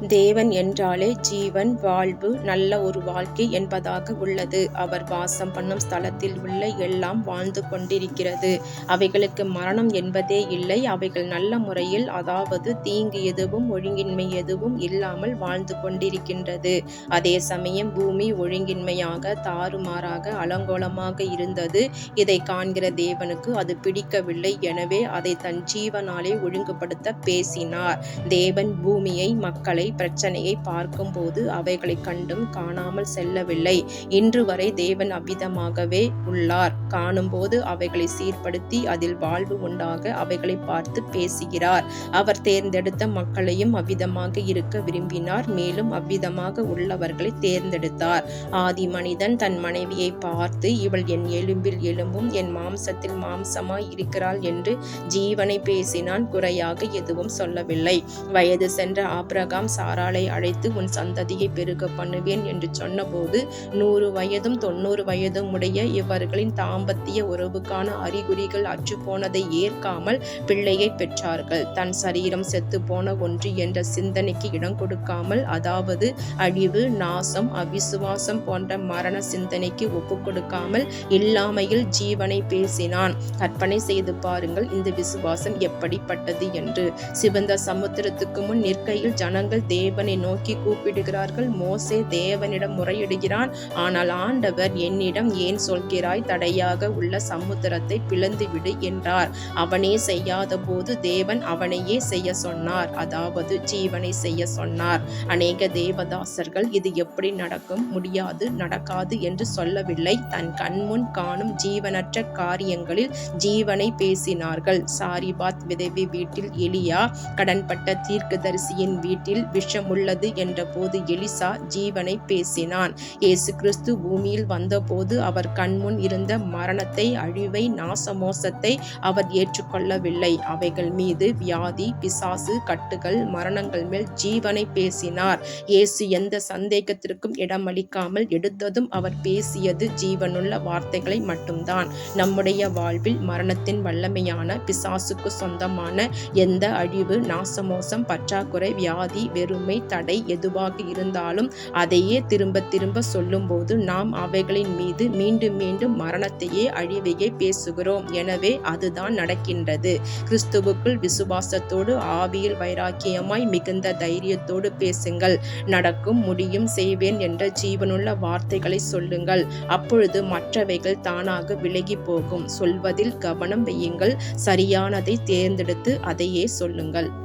தேவன் என்றாலே ஜீவன் வாழ்வு நல்ல ஒரு வாழ்க்கை என்பதாக உள்ளது. அவர் வாசம் பண்ணும் ஸ்தலத்தில் உள்ள எல்லாம் வாழ்ந்து கொண்டிருக்கிறது. அவைகளுக்கு மரணம் என்பதே இல்லை. அவைகள் நல்ல முறையில் அதாவது தீங்கு எதுவும் ஒழுங்கின்மை எதுவும் இல்லாமல் வாழ்ந்து கொண்டிருக்கின்றது. அதே சமயம் பூமி ஒழுங்கின்மையாக தாறுமாறாக அலங்கோலமாக இருந்தது. இதை காண்கிற தேவனுக்கு அது பிடிக்கவில்லை. எனவே அதை தன் ஜீவனாலே ஒழுங்குபடுத்த பேசினார். தேவன் பூமியை மக்களை பிரச்சனையை பார்க்கும்போது அவைகளை கண்டும் காணாமல் செல்லவில்லை. இன்று வரை தேவன் அவ்விதமாகவே உள்ளார். காணும்போது அவைகளை சீர்படுத்தி அதில் வாழ்வு உண்டாக அவைகளை பார்த்து பேசுகிறார். அவர் தேர்ந்தெடுத்த மக்களையும் அவ்விதமாக இருக்க விரும்பினார். மேலும் அவ்விதமாக உள்ளவர்களை தேர்ந்தெடுத்தார். ஆதி மனிதன் தன் மனைவியை பார்த்து இவள் என் எலும்பில் எலும்பும் என் மாம்சத்தில் மாம்சமாய் இருக்கிறாள் என்று ஜீவனை பேசினான். குறையாக எதுவும் சொல்லவில்லை. வயது சென்ற ஆப்ரகாம் சாராளை அழைத்து உன் சந்ததியை பெருக பண்ணுவேன் என்று சொன்னபோது நூறு வயதும் தொண்ணூறு வயதும் உடைய இவர்களின் தாம்பத்திய உறவுக்கான அறிகுறிகள் அற்றுப்போனதை ஏற்காமல் பிள்ளையை பெற்றார்கள். தன் சரீரம் செத்துப்போன ஒன்று என்ற சிந்தனைக்கு இடம் கொடுக்காமல் அதாவது அழிவு நாசம் அவிசுவாசம் போன்ற மரண சிந்தனைக்கு ஒப்பு கொடுக்காமல் இல்லாமையில் ஜீவனை பேசினான். கற்பனை செய்து பாருங்கள் இந்த விசுவாசம் எப்படிப்பட்டது என்று. சிவந்த சமுத்திரத்துக்கு முன் நிற்கையில் ஜனங்கள் தேவனை நோக்கி கூப்பிடுகிறார்கள். மோசே தேவனிடம் முறையிடுகிறான். ஆனால் ஆண்டவர் என்னிடம் ஏன் சொல்கிறாய்? தடையாக உள்ள சமுத்திரத்தை பிளந்துவிடு என்றார். அவனே செய்யாத போது தேவன் அவனையே செய்ய சொன்னார். அதாவது ஜீவனை செய்ய சொன்னார். அநேக தேவதாசர்கள் இது எப்படி நடக்கும்? முடியாது நடக்காது என்று சொல்லவில்லை. தன் கண்முன் காணும் ஜீவனற்ற காரியங்களில் ஜீவனை பேசினார்கள். சாரிபாத் விதவி வீட்டில் எலியா கடன்பட்ட தீர்க்கதரிசியின் வீட்டில் விஷம் உள்ளது என்ற போது எலிசா ஜீவனை பேசினான். இயேசு கிறிஸ்து பூமியில் வந்தபோது அவர் கண்முன் இருந்த மரணத்தை அழிவை நாசமோசத்தை அவர் ஏற்றுக்கொள்ளவில்லை. அவைகள் மீது வியாதி பிசாசு கட்டுகள் மரணங்கள் மேல் ஜீவனை பேசினார். இயேசு எந்த சந்தேகத்திற்கும் இடமளிக்காமல் எடுத்ததும் அவர் பேசியது ஜீவனுள்ள வார்த்தைகளை மட்டும்தான். நம்முடைய வாழ்வில் மரணத்தின் வல்லமையான பிசாசுக்கு சொந்தமான எந்த அழிவு நாசமோசம் பற்றாக்குறை வியாதி வெறும் தடை எதுவாக இருந்தாலும் அதையே திரும்ப திரும்ப சொல்லும்போது நாம் அவைகளின் மீது மீண்டும் மீண்டும் மரணத்தையே அழிவையே பேசுகிறோம். எனவே அதுதான் நடக்கின்றது. கிறிஸ்துவுக்குள் விசுவாசத்தோடு ஆவியில் வைராக்கியமாய் மிகுந்த தைரியத்தோடு பேசுங்கள். நடக்கும் முடியும் செய்வேன் என்ற ஜீவனுள்ள வார்த்தைகளை சொல்லுங்கள். அப்பொழுது மற்றவைகள் தானாக விலகி போகும். சொல்வதில் கவனம் வையுங்கள். சரியானதை தேர்ந்தெடுத்து அதையே சொல்லுங்கள்.